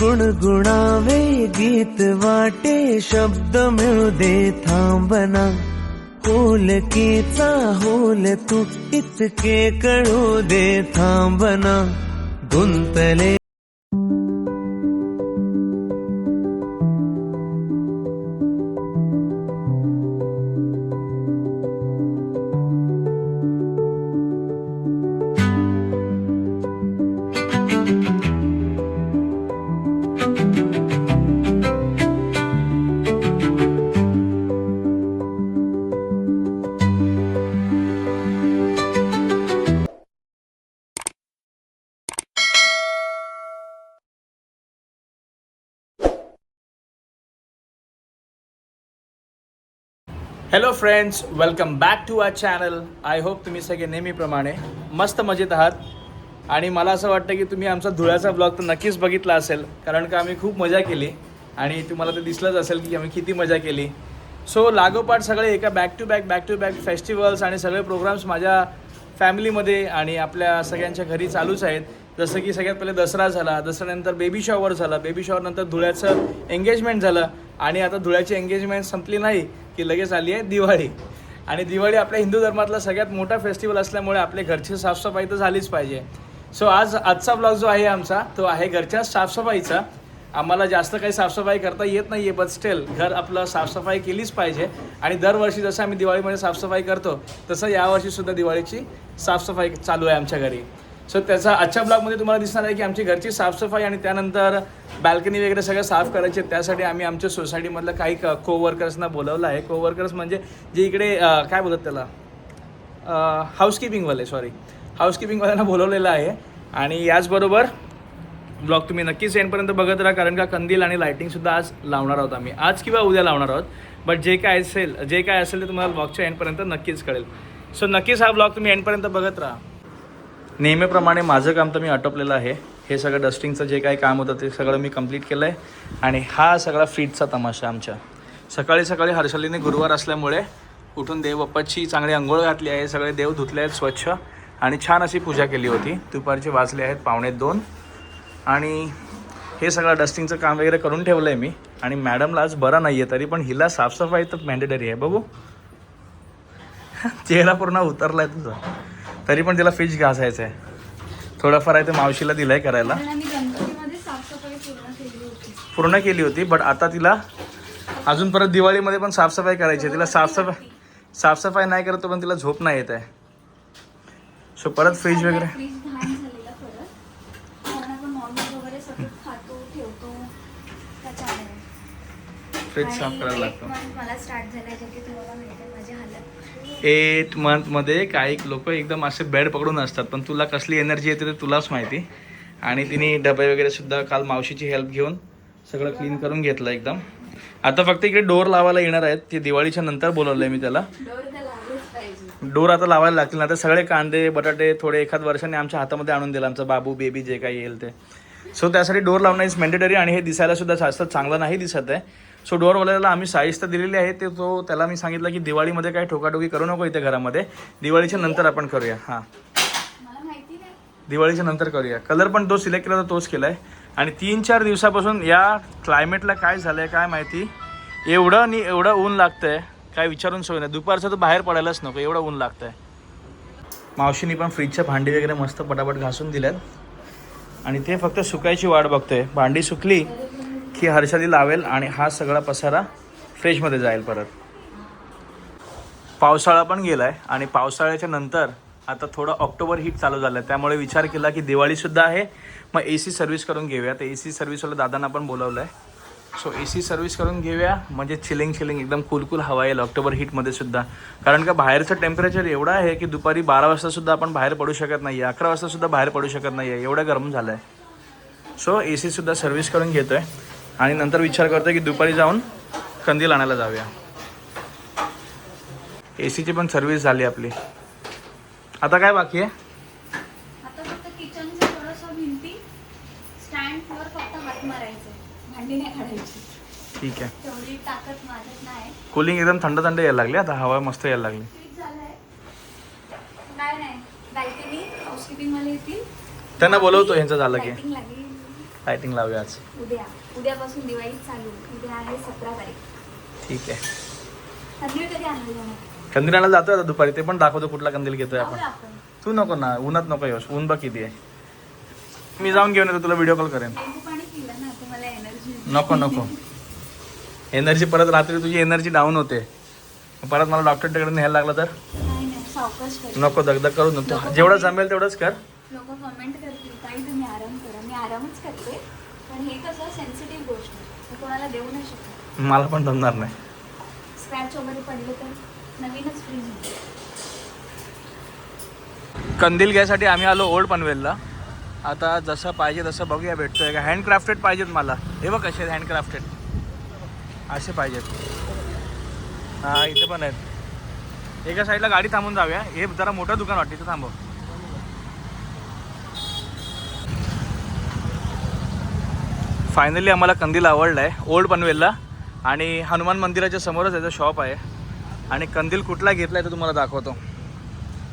गुणगुणावे गीत वाटे शब्द मिळू दे थांबना. होलकीचा होल तू इतके कळू दे थांबना. गुंतले hello friends welcome back to our channel I hope तुम्ही सगळे नेहमीप्रमाणे मस्त मजेत आहात. आणि मला असं वाटतं की तुम्ही आमचा धुळ्याचा ब्लॉग तर नक्कीच बघितला असेल कारण का आम्ही खूप मजा केली. आणि तुम्हाला ते दिसलंच असेल की आम्ही किती मजा केली. सो लागोपाठ सगळे एका back to back back to back festivals आणि सगळे प्रोग्राम्स माझ्या फॅमिलीमध्ये आणि आपल्या सगळ्यांच्या घरी चालूच आहेत. जसं की सगळ्यात पहिले दसरा झाला दसऱ्यानंतर बेबी शॉवर झाला. बेबी शॉवरनंतर धुळ्याचं एंगेजमेंट झालं. आणि आता धुळ्याची एंगेजमेंट संपली नाही की लगेच आली आहे दिवाळी. आणि दिवाळी आपल्या हिंदू धर्मातला सगळ्यात मोठा फेस्टिवल असल्यामुळे आपले घरची साफसफाई तर झालीच पाहिजे. सो आज आजचा ब्लॉग जो आहे आमचा तो आहे घरच्या साफसफाईचा. आम्हाला जास्त काही साफसफाई करता येत नाही आहे बट स्टील घर आपलं साफसफाई केलीच पाहिजे. आणि दरवर्षी जसं आम्ही दिवाळीमध्ये साफसफाई करतो तसं यावर्षीसुद्धा दिवाळीची साफसफाई चालू आहे आमच्या घरी. सो त्याचा आजच्या ब्लॉगमध्ये तुम्हाला दिसणार आहे की आमची घरची साफसफाई आणि त्यानंतर बाल्कनी वगैरे सगळं साफ करायचे. त्यासाठी आम्ही आमच्या सोसायटीमधलं काही कोवर्कर्सना बोलवलं आहे. कोवर्कर्स म्हणजे जे इकडे काय बोलतात त्याला? हाऊसकीपिंगवाले सॉरी हाऊसकीपिंगवाल्यांना बोलवलेलं आहे. आणि याचबरोबर ब्लॉग तुम्ही नक्कीच एंडपर्यंत बघत राहा कारण का कंदील आणि लायटिंगसुद्धा आज लावणार आहोत आम्ही. आज किंवा उद्या लावणार आहोत. बट जे काय असेल जे काय असेल ते तुम्हाला ब्लॉगच्या एंडपर्यंत नक्कीच कळेल. सो नक्कीच हा ब्लॉग तुम्ही एंडपर्यंत बघत राहा. नेहमीप्रमाणे माझं काम तर मी आटोपलेलं आहे. हे सगळं डस्टिंगचं जे काही काम होतं ते सगळं मी कंप्लीट केलं आहे आणि हा सगळा फ्रीजचा तमाशा आमच्या. सकाळी सकाळी हर्षलीने गुरुवार असल्यामुळे उठून देवबाप्पाची चांगली आंघोळ घातली आहे. सगळे देव धुतले आहेत स्वच्छ. आणि छान अशी पूजा केली होती. दुपारचे वाजले आहेत पावणे दोन. आणि हे सगळं डस्टिंगचं काम वगैरे करून ठेवलं आहे मी. आणि मॅडमला आज बरं नाही आहे तरी पण हिला साफसफाई तर मॅन्डेटरी आहे. बघू. चेहरा पूर्ण उतरला आहे तुझा. तरी पण तिला फिश घासायचं आहे थोडंफार आहे ते मावशीला दिलं आहे करायला पूर्ण केली होती. बट आता तिला अजून परत दिवाळीमध्ये पण साफसफाई करायची आहे. तिला साफसफाई साफसफाई नाही करत पण तिला झोप नाही येत आहे. सो परत फ्रीज वगैरे फ्रीज साफ करायला लागतो. एट मंथमध्ये काही लोक एकदम असे बेड पकडून असतात. पण तुला कसली एनर्जी येते ते तुलाच माहिती. आणि तिने डबे वगैरे सुद्धा काल मावशीची हेल्प घेऊन सगळं क्लीन करून घेतलं एकदम. आता फक्त इकडे डोर लावायला येणार आहेत. ते दिवाळीच्या नंतर बोलवलं आहे मी त्याला. डोर तर आता लावायला लागतील ना. आता सगळे कांदे बटाटे थोडे एखाद वर्षाने आमच्या हातामध्ये आणून दिलं. आमचा बाबू बेबी जे काही येईल ते. सो त्यासाठी डोर लावणं इज मेंडेटरी आणि हे दिसायला सुद्धा जास्त चांगलं नाही दिसत आहे. सो डोरवाल्याला आम्ही साईज तर दिलेली आहे. ते तो त्याला मी सांगितलं की दिवाळीमध्ये काही ठोकाठोकी करू नको इथे घरामध्ये. दिवाळीच्या नंतर आपण करूया. हां. दिवाळीच्या नंतर करूया. कलर पण तो सिलेक्ट केला तर तोच केला आहे आणि तीन चार दिवसापासून या क्लायमेटला काय झालं आहे काय माहिती? एवढं नि एवढं ऊन लागतं आहे काय विचारून सोय नाही. दुपारचं तर बाहेर पडायलाच नको. एवढं ऊन लागतं आहे मावशीनी पण फ्रीजच्या भांडी वगैरे मस्त पटापट घासून दिल्यात. आणि ते फक्त सुकायची वाट बघतोय. भांडी सुकली की हर्षाली लावेल आणि हा सगळा पसारा फ्रेशमध्ये जाईल परत. पावसाळा पण गेला आहे आणि पावसाळ्याच्या नंतर आता थोडं ऑक्टोबर हीट चालू झालं आहे त्यामुळे विचार केला की दिवाळीसुद्धा आहे. मग ए सी सर्व्हिस करून घेऊया तर ए सी सर्व्हिसवाला दादांना पण बोलवलं आहे सो ए सी सर्व्हिस करून घेऊया. म्हणजे चिलिंग चिलिंग एकदम कुलकुल हवा येईल ऑक्टोबर हीटमध्ये सुद्धा. कारण का बाहेरचं टेम्परेचर एवढं आहे की दुपारी बारा वाजतासुद्धा आपण बाहेर पडू शकत नाही आहे अकरा वाजतासुद्धा बाहेर पडू शकत नाही आहे एवढं गरम झालं आहे सो ए सीसुद्धा सर्व्हिस करून घेतो आहे आणि नंतर विचार करतो की दुपारी जाऊन कंदील आणायला जाऊया. ए सीची पण सर्व्हिस झाली आपली. आता काय बाकी आहे? ठीक आहे. कूलिंग एकदम थंड थंड यायला लागली आता हवा मस्त यायला लागली. त्यांना बोलवतो ह्यांचं झालं की. लायटिंग लावूया आज उद्या. उद्यापासून दिवाळी चालू. उद्या आहे सतरा तारीख. ठीक आहे. कंदील कधी आणलं जाणार जातोय आता दुपारी. ते पण दाखवतो कुठला कंदील घेतोय आपण. जाऊया आपण. तू नको ना. उन्हात नको येऊस. ऊन बघ किती आहे. मी जाऊन घेऊन येतो. तुला व्हिडिओ कॉल करेन. लिंबू पाणी पिलं ना तर मला एनर्जी नको नको. एनर्जी परत रात्री तुझी एनर्जी डाऊन होते. मग परत मला डॉक्टरकडे न्यायला लागलं तर? नाही नाही. सावकाश कर नको दगदग करू नको. जेवढं जमेल तेवढंच कर. लोक कमेंट करतील ताई तुम्ही आराम करा. मी आरामच करते पण हे कसं सेन्सिटिव्ह गोष्ट आहे. मी कोणाला देऊ नाही शकत. मला पण जमणार नाही. स्क्रॅच वगैरे पडले तर नवीनच फ्रीज होईल. कंदील घ्यायसाठी आम्ही आलो ओल्ड पनवेलला. आता जसं पाहिजे तसं बघूया भेटतोय का? हँडक्राफ्टेड पाहिजेत मला. हे बघ कसे आहेत हँडक्राफ्टेड असे पाहिजेत. हां इथे पण आहेत. एका साईडला गाडी थांबून जाऊया. हे जरा मोठं दुकान वाटतं इथं थांबव. फायनली आम्हाला कंदील आवडला आहे ओल्ड पनवेलला. आणि हनुमान मंदिराच्या समोरच याचं शॉप आहे. आणि कंदील कुठला घेतला आहे तो तुम्हाला दाखवतो.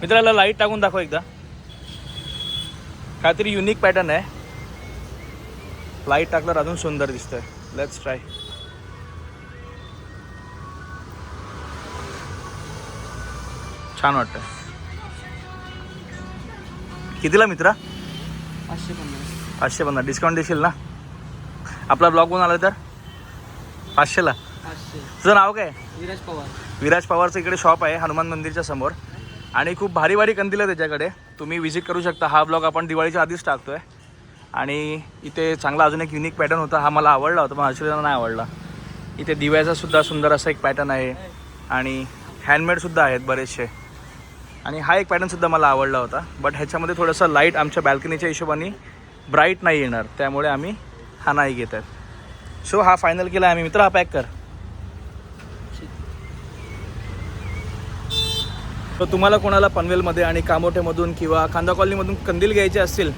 मित्राला लाइट टाकून दाखव एकदा. काहीतरी युनिक पॅटर्न आहे. लाइट टाकल्यावर अजून सुंदर दिसतंय. लेट्स ट्राय छान वाटतं कितीला मित्रा? पाचशे पन्नास. पाचशे पन्नास. डिस्काउंट देशील ना? आपला ब्लॉग कोण आला तर? पाचशेला. पाचशे. तुझं नाव काय? विराज पवार. विराज पवारचं इकडे शॉप आहे हनुमान मंदिरच्या समोर. आणि खूप भारी भारी कंदील आहे त्याच्याकडे. तुम्ही विजिट करू शकता. हा ब्लॉग आपण दिवाळीच्या आधीच टाकतो आहे आणि इथे चांगला अजून एक युनिक पॅटर्न होता. हा मला आवडला होता पण हर्षदाला नाही आवडला. इथे दिव्याचा सुद्धा सुंदर असा एक पॅटर्न आहे. आणि हँडमेडसुद्धा आहेत बरेचसे. आणि हा एक पॅटर्नसुद्धा मला आवडला होता. बट ह्याच्यामध्ये थोडंसं लाइट आमच्या बॅल्कनीच्या हिशोबाने ब्राईट नाही येणार. त्यामुळे आम्ही हा नाही घेत आहेत. सो हा फायनल केला आम्ही. मित्र हा पॅक कर. तर तुम्हाला कोणाला पनवेलमध्ये आणि कामोठेमधून किंवा खांदा कॉलनीमधून कंदील घ्यायचे असतील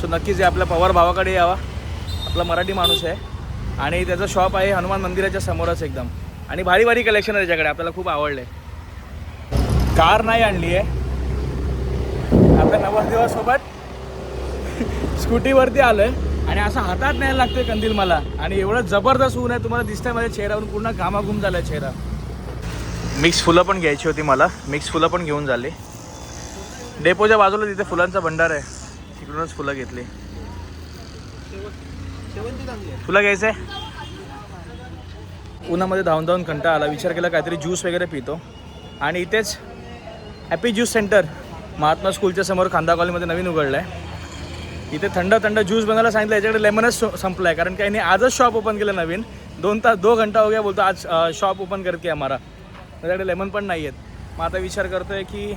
सो नक्कीच या आपल्या पवार भावाकडे यावा. आपला मराठी माणूस आहे. आणि त्याचं शॉप आहे हनुमान मंदिराच्या समोरच एकदम. आणि भारी भारी कलेक्शन आहे त्याच्याकडे. आपल्याला खूप आवडलं. आहे कार नाही आणली आहे. आपल्या नवरदेवासोबत स्कूटीवरती आलं आहे आणि असं हातात न्यायला लागतोय कंदील मला. आणि एवढं जबरदस्त ऊन आहे तुम्हाला दिसतंय माझ्या चेहऱ्यावरून पूर्ण घामाघूम झाला आहे चेहरा. मिक्स फुलं पण घ्यायची होती मला. मिक्स फुलं पण घेऊन झाली. डेपोच्या बाजूला तिथे फुलांचा भंडार आहे. तिकडूनच फुलं घेतली. तुला घ्यायचं आहे उन्हामध्ये धावून धावून कंटा आला. विचार केला काहीतरी ज्यूस वगैरे पितो. आणि इथेच हॅपी ज्यूस सेंटर महात्मा स्कूलच्या समोर खांदा कॉलनीमध्ये नवीन उघडलं आहे इथे थंड थंड ज्यूस बनवायला सांगितलं याच्याकडे लेमनच संपला आहे कारण की यांनी आजच शॉप ओपन केलं नवीन. दोन तास दो घंटा हो गया बोलतो आज शॉप ओपन करते आम्हाला. त्याच्याकडे लेमन पण नाही आहेत. मग आता विचार करतो आहे की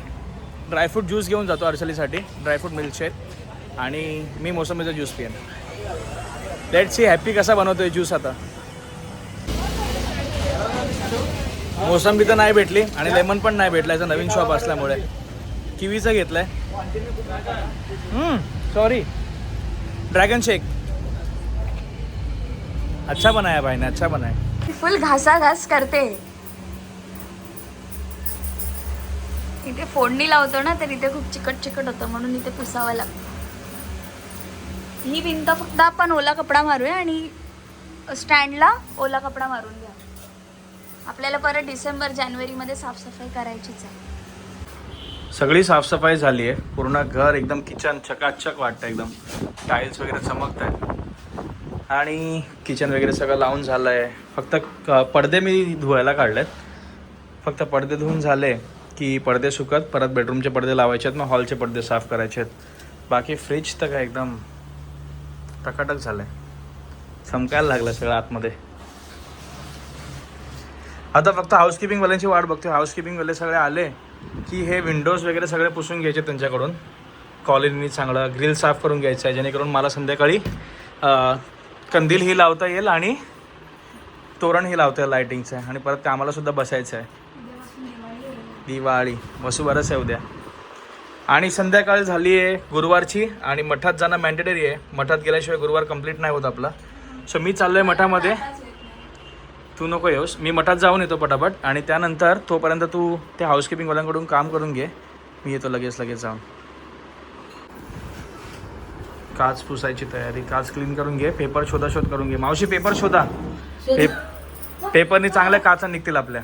ड्रायफ्रूट ज्यूस घेऊन जातो अर्चलीसाठी. ड्रायफ्रूट मिल्कशेक आणि मी मोसंबीचा ज्यूस पिएन लेट सी हॅपी कसा बनवतो आहे ज्यूस आता. मोसंबी तर नाही भेटली आणि लेमन पण नाही भेटला याचा नवीन शॉप असल्यामुळे. किवीचं घेतलंय. Sorry dragon shake. अच्छा बनाया भाई ने अच्छा बनाया फुल घासा घास करते. इथे फोडणी लावतो ना तर इथे खूप चिकट चिकट होतं म्हणून इथे पुसावं लागतं. ही भिंत फक्त आपण ओला कपडा मारूया आणि स्टँडला ओला कपडा मारून घ्या. आपल्याला परत डिसेंबर जानेवारीमध्ये साफसफाई करायचीच आहे. सगळी साफसफाई झाली आहे. पूर्ण घर एकदम किचन चकाचक वाटतं एकदम. टाईल्स वगैरे चमकत आहेत आणि किचन वगैरे सगळं लावून झालं आहे फक्त क- पडदे मी धुवायला काढलेत. फक्त पडदे धुवून झाले की पडदे सुकत परत बेडरूमचे पडदे लावायचे आहेत मग हॉलचे पडदे साफ करायचे आहेत. बाकी फ्रीज तर काय एकदम टकाटक झालं आहे चमकायला लागलं सगळं आतमध्ये. आता फक्त हाऊसकीपिंगवाल्यांची वाट बघतो हाऊसकीपिंगवाले सगळे आले. की हे विंडोज वगैरे सगळे पुसून घ्यायचे त्यांच्याकडून. कॉलनी चांगलं ग्रिल साफ करून घ्यायचं आहे जेणेकरून मला संध्याकाळी कंदील ही लावता येईल आणि तोरण ही लावता येईल लायटिंगचं आणि परत कामाला सुद्धा बसायचं आहे. दिवाळी. वसुबारस आहे उद्या. आणि संध्याकाळ झाली आहे गुरुवारची आणि मठात जाणं मॅन्डेटरी आहे. मठात गेल्याशिवाय गुरुवार कंप्लीट नाही होत आपला. सो मी चाललो आहे मठामध्ये. तू नको येऊस. मी मठात जाऊन येतो पटापट आणि त्यानंतर तोपर्यंत तू त्या हाऊसकीपिंगवाल्यांकडून काम करून घे. मी येतो लगेच लगेच जाऊन. काच पुसायची तयारी काच क्लीन करून घे पेपर शोधाशोध करून घे. मावशी पेपर शोधा. पे पेपरनी चांगल्या काचा निघतील आपल्या.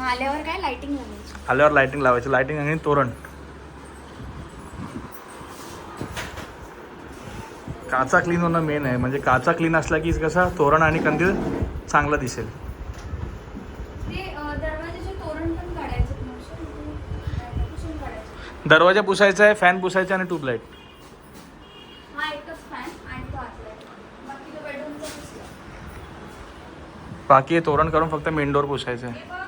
आल्यावर काय लाइटिंग लावायची? आल्यावर लाइटिंग लावायची. लाइटिंग आणि तोरण. काचा क्लीन होणं मेन आहे. म्हणजे काचा क्लीन असला की कसं तोरण आणि कंदील चांगला दिसेल. काढायचे दरवाजा पुसायचा आहे फॅन पुसायचा आणि ट्यूबलाईट हा. बाकी हे तोरण करून फक्त मेन डोर पुसायचं आहे.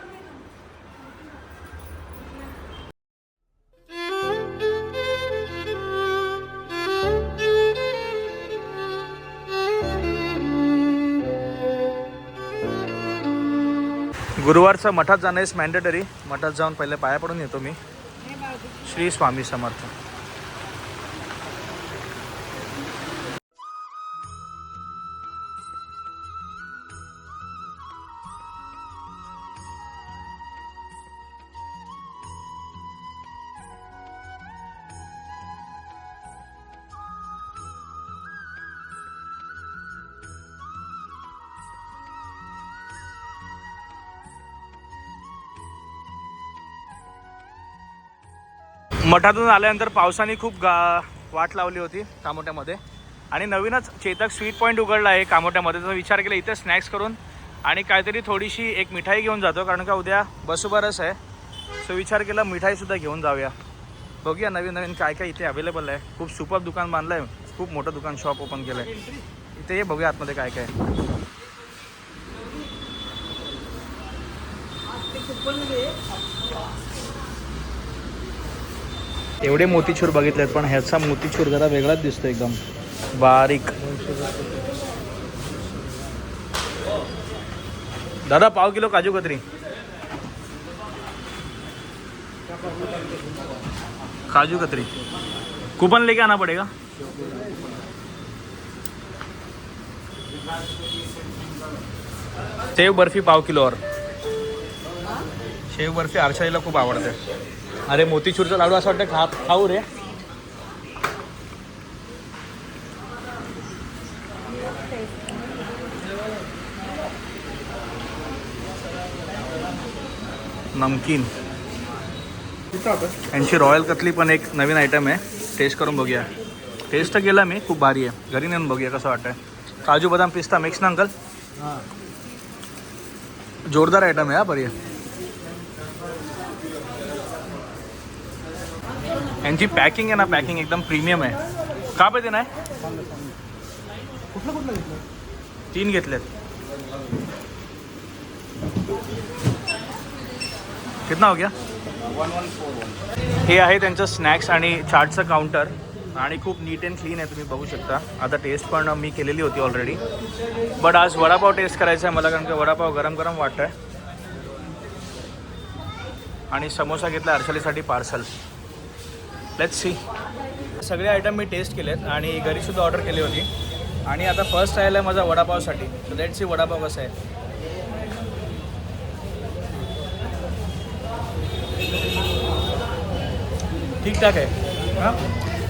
गुरुवारचं मठात जाणं इज मॅन्डेटरी मठात जाऊन पहिले पाया पडून येतो मी. श्री स्वामी समर्थ. मठातून आल्यानंतर पावसाने खूप गा वाट लावली होती कामोट्यामध्ये. आणि नवीनच चेतक स्वीट पॉईंट उघडला आहे कामोट्यामध्ये. तर विचार केला इथे स्नॅक्स करून आणि काहीतरी थोडीशी एक मिठाई घेऊन जातो कारण का उद्या बसोबरच आहे. सो विचार केला मिठाईसुद्धा घेऊन जाऊया. बघूया नवीन नवीन काय काय इथे अवेलेबल आहे. खूप सुपर दुकान बांधलं आहे खूप मोठं दुकान शॉप ओपन केलं आहे इथे हे बघूया आतमध्ये काय काय आहे. एवढे मोतीचूर बघितलेत पण ह्याचा मोतीचूर जरा वेगळाच दिसतो एकदम. बारीक. दादा पाव किलो काजू कतरी. काजू कतरी. कूपन लेके आना पड़ेगा? सेव बर्फी पाव किलो और. शेव बर्फी आरशाईला खूप आवडते. अरे मोतीचूरचा लाडू असं वाटतं खा खाऊ रे. नमकीन. यांची रॉयल कतली पण एक नवीन आयटम आहे. टेस्ट करून बघूया. टेस्ट तर केला मी खूप भारी आहे. घरी नेऊन बघूया कसं वाटतंय. काजू बदाम पिस्ता मिक्स ना अंकल? जोरदार आयटम आहे हा बरी आहे. यांची पॅकिंग आहे ना पॅकिंग एकदम प्रीमियम आहे. का पाहिजे नाही तीन घेतलेत. कितना हो गया? हे आहे त्यांचं स्नॅक्स आणि चाटचं काउंटर आणि खूप नीट अँड क्लीन आहे तुम्ही बघू शकता. आता टेस्ट पण मी केलेली होती ऑलरेडी बट आज वडापाव टेस्ट करायचा आहे मला कारण का वडापाव गरम गरम वाटत आहे आणि समोसा घेतला अर्शलीसाठी पार्सल लेट्स सी सगळे आयटम मी टेस्ट केलेत आणि घरीसुद्धा ऑर्डर केली होती. आणि आता फर्स्ट राहिला आहे माझा वडापावसाठी. लेट्स सी वडापाव कसा आहे. ठीकठाक आहे. हां?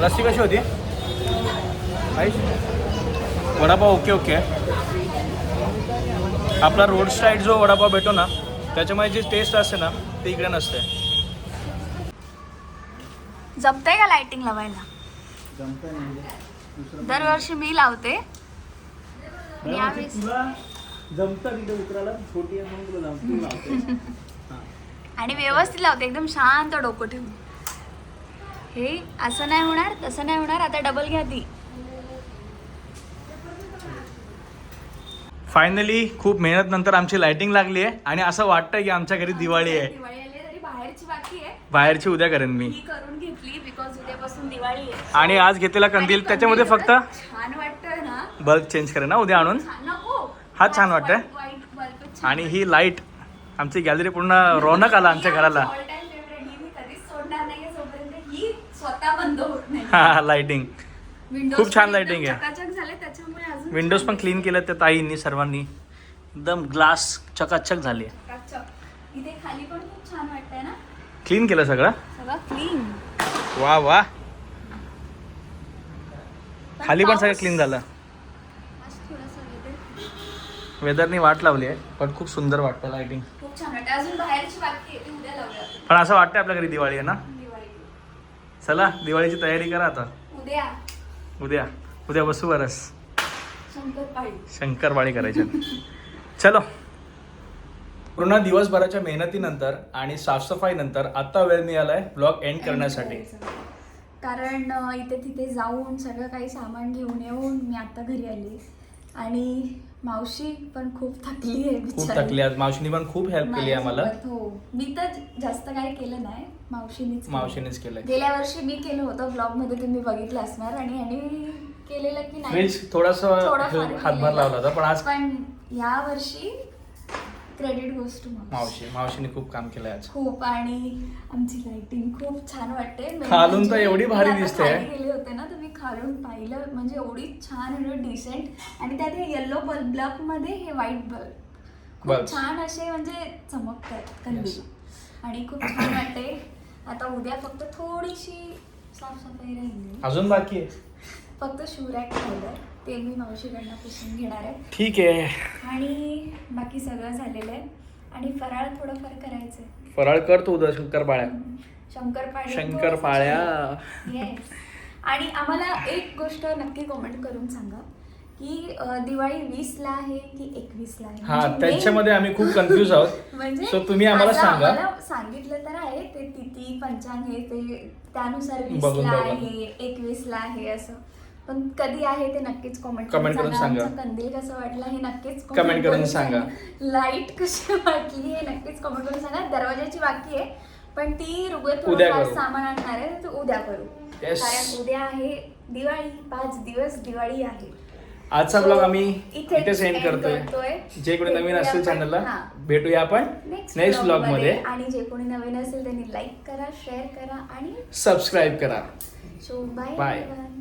लस्सी कशी होती? आई वडापाव ओके ओके आहे. आपला रोड साईड जो वडापाव भेटतो ना त्याच्यामुळे जी टेस्ट असते ना ती इकडे नसते. जमतंय का लाइटिंग लावायला? दरवर्षी मी लावते. आणि व्यवस्थित लावते एकदम शांत डोकं ठेवून. हे असं नाही होणार तसं नाही होणार आता डबल घ्या ती. फायनली खूप मेहनत नंतर आमची लाइटिंग लागली आहे आणि असं वाटतंय की आमच्या घरी दिवाळी आहे. बाहेरची बाकी आहे. बाहेरची उद्या करेन मी. ही करून घेतली बिकॉज उद्यापासून दिवाळी आहे. आणि आज घेतलेला कंदील त्याच्यामध्ये फक्त छान वाटतंय ना. बल्ब चेंज करेन ना उद्या आणून. नको. हा छान वाटतंय? आणि ही लाइट आमची गॅलरी पूर्ण रौनक आला आमच्या घराला. All time favorite. ही मी कधीच सोडणार नाहीये जोपर्यंत ही स्वतः बंद होत नाही. हा लाइटिंग खूप छान lighting आहे. चकाचक झाले त्याच्यामुळे अजून विंडोज पण क्लीन केलं त्या ताईंनी सर्वांनी. एकदम ग्लास चकाचक झाले चकाचक. इथे खाली पण खूप छान वाटतंय ना क्लीन केलं सगळं? सगळं क्लीन वा वा. खाली पण सगळं क्लीन झालं. वेदरनी वाट लावली आहे पण खूप सुंदर वाटतं लाइटिंग आपण. पण असं वाटतं आपल्या घरी दिवाळी आहे ना? चला दिवाळीची तयारी करा आता. उद्या. उद्या. उद्या बसू बरस शंकरपाळी करायचे. चलो. पूर्ण दिवसभराच्या मेहनतीनंतर आणि साफसफाईनंतर आता वेळ मिळालाय ब्लॉग एंड करण्यासाठी. कारण इथे तिथे जाऊन सगळं काही सामान घेऊन येऊन मी आता घरी आली. आणि मावशी पण खूप थकली आहे खूप बिचारी. थकली आज मावशीने पण खूप हेल्प केली आम्हाला. माझ्यासोबत, हो. मी तर जास्त काही केलं नाही. मावशीनीच केलं. मावशीनेच केलंय. गेल्या वर्षी मी केलं होतं ब्लॉगमध्ये तुम्ही बघितलं असणार. आणि ह्यानी केलेलं की नाही. फ्रीज थोडासा थोडंफार हातभार केलेलं. लावला होता पण आज पण या वर्षी क्रेडिट गोष्ट मावशी. मावशीने खूप काम केलंय आज. खूप आणि आमची लाइटिंग खूप छान वाटते. खालून तर एवढी भारी दिसते. गेले होते ना मी खालून पाहिलं म्हणजे एवढी छान एवढं डिसेंट आणि त्यात हे येल्लो बल्ब ब्लॅकमध्ये हे व्हाईट बल्ब खूप. छान असे म्हणजे चमकतात कंदील. आणि खूप छान वाटते. आता उद्या फक्त थोडीशी साफसफाई राहिली. अजून बाकी आहे? फक्त शिवरॅक ठेवलं ते मी मावशीकडनं पुसून घेणार आहे. ठीक आहे. आणि बाकी सगळं झालेलं आहे. आणि फराळ थोडंफार करायचंय. फराळ कर तू उद्या शंकरपाळ्या. शंकरपाळ्या शंकरपाळ्या. येस आणि आम्हाला एक गोष्ट नक्की कमेंट करून सांगा की दिवाळी वीस ला आहे की एकवीस ला आहे? हा म्हणजे त्याच्यामध्ये आम्ही खूप कन्फ्युज आहोत. म्हणजे सो तुम्ही आम्हाला सांगा. सांगितलं तर आहे ते तिथी पंचांग हे ते त्यानुसार वीस ला. आहे एकवीस ला आहे असं. पण कधी आहे ते नक्कीच कमेंट Comment करून सांगा. आमचं कंदील कसं वाटलं हे नक्कीच Comment करून सांगा. लाइट कशी वाटली हे नक्कीच कमेंट करून सांगा दरवाजाची बाकी आहे पण ती करू. सामान आणणार आहे उद्या करू. कारण उद्या आहे दिवाळी पाच दिवस दिवाळी आहे आजचा ब्लॉग आम्ही इथे सेंड करतोय. जे कोणी नवीन आपण- चॅनलला. भेटूया आपण नेक्स्ट ब्लॉगमध्ये आणि जे कोणी नवीन असेल त्यांनी लाईक करा शेअर करा आणि सबस्क्राईब करा सो बाय everyone.